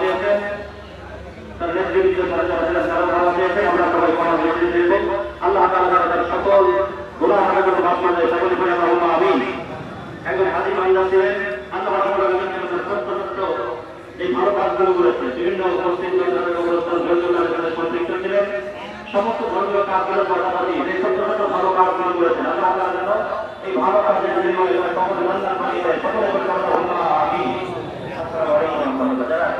চেয়েছেন তার নেতৃত্বে তারা ছিলেন তারা ভালো চেয়েছেন আমরা সবাই ক্ষমা ছিলেন সমস্ত ধর্মীয় কাজগুলোর পাশাপাশি ভালো কাজগুলো করেছেন। আল্লাহ এই ভালো কাজের তার সকল আলাইকুম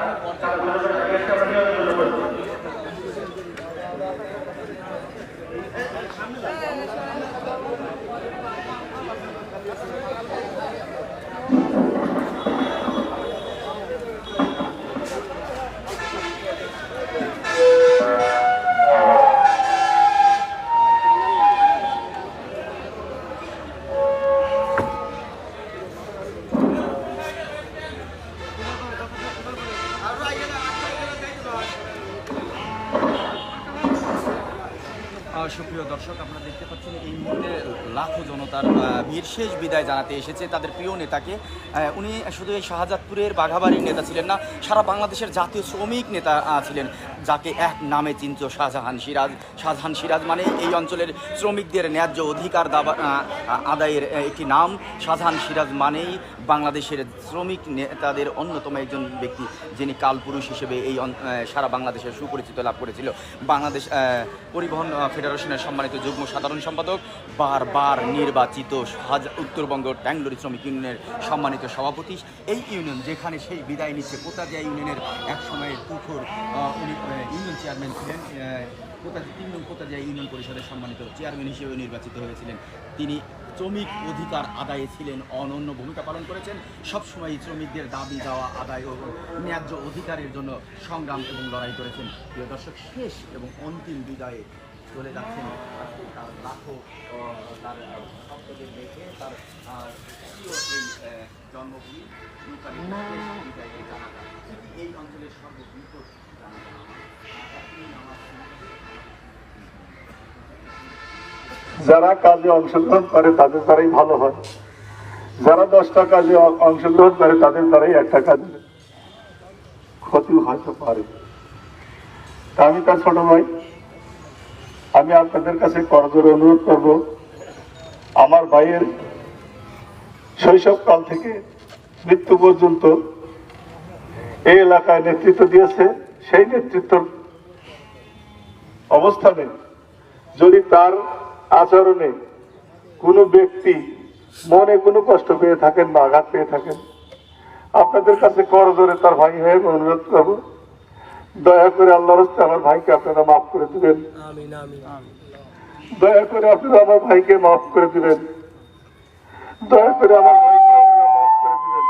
সুপ্রিয় দর্শক আপনারা দেখতে পাচ্ছেন এই মুহূর্তে লাখো জনতার ভিড় শেষ বিদায় জানাতে এসেছে তাদের প্রিয় নেতাকে। উনি শুধু এই শাহজাদপুরের বাঘাবাড়ির নেতা ছিলেন না সারা বাংলাদেশের জাতীয় শ্রমিক নেতা ছিলেন যাকে এক নামে চিনত শাহজাহান সিরাজ। শাহজাহান সিরাজ মানে এই অঞ্চলের শ্রমিকদের ন্যায্য অধিকার দাবা আদায়ের একটি নাম। শাহজাহান সিরাজ মানেই বাংলাদেশের শ্রমিক নেতাদের অন্যতম একজন ব্যক্তি যিনি কালপুরুষ হিসেবে এই সারা বাংলাদেশের সুপরিচিত লাভ করেছিল। বাংলাদেশ পরিবহন আহ, ফেডারেশনের সম্মানিত যুগ্ম সাধারণ সম্পাদক বারবার নির্বাচিত উত্তরবঙ্গ ট্যাংলোরি শ্রমিক ইউনিয়নের সম্মানিত সভাপতি। এই ইউনিয়ন যেখানে সেই বিদায় নিচ্ছে পোতাজিয়া ইউনিয়নের এক সময়ের উনি ইউনিয়ন চেয়ারম্যান ছিলেন আহ, পোতাজি তিন নং পোতাজিয়া ইউনিয়ন পরিষদের সম্মানিত চেয়ারম্যান হিসেবে নির্বাচিত হয়েছিলেন। তিনি শ্রমিক অধিকার আদায়ে ছিলেন অনন্য ভূমিকা পালন করেছেন। সবসময় শ্রমিকদের দাবি দেওয়া আদায় ও ন্যায্য অধিকারের জন্য সংগ্রাম এবং লড়াই করেছেন। প্রিয় দর্শক শেষ এবং অন্তিম বিদায়ে চলে যাচ্ছেন। তার লাখো তার ভক্তদের দেখে তার এই জন্মভূমি এই অঞ্চলের সর্ববৃহৎ যারা কাজে অংশগ্রহণ করে তাদের দ্বারাই ভালো হয়। যারা দশটা কাজে অংশগ্রহণ করে তাদের দ্বারাই একটা কাজ ক্ষতি হয়তো পারে। আমি তার ছোট ভাই আমি আপনাদের কাছে করজোরে অনুরোধ করব, আমার ভাইয়ের শৈশবকাল থেকে মৃত্যু পর্যন্ত এই এলাকায় নেতৃত্ব দিয়েছে, সেই নেতৃত্ব অবস্থানে যদি তার আচরণে কোনো ব্যক্তি মনে কোনো কষ্ট পেয়ে থাকেন বা আঘাত পেয়ে থাকেন, আপনাদের কাছে করজোরে তার ভাই হয়ে অনুরোধ করব। দয়া করে আল্লাহর হস্তে আমার ভাইকে আপনারা মাফ করে দিবেন। দয়া করে আপনারা আমার ভাইকে মাফ করে দিবেন। দয়া করে আমার ভাইকে আপনারা মাফ করে দিবেন।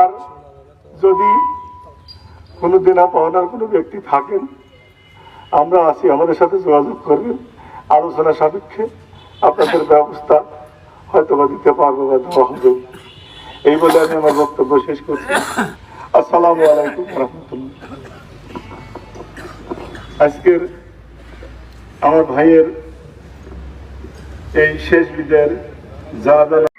আর যদি কোনো দেনা পাওনার কোনো ব্যক্তি থাকেন আমরা আছি আমাদের সাথে যোগাযোগ করবেন। আলোচনা সাপেক্ষে আপনাদের ব্যবস্থা হয়তো দিতে পারব বা দেওয়া হবে এই বলে আমি আমার বক্তব্য শেষ করছি। আসসালামু আলাইকুম রহমতুল্লাহ। আজকের আমার ভাইয়ের এই শেষ বিদায়ের জানাজানা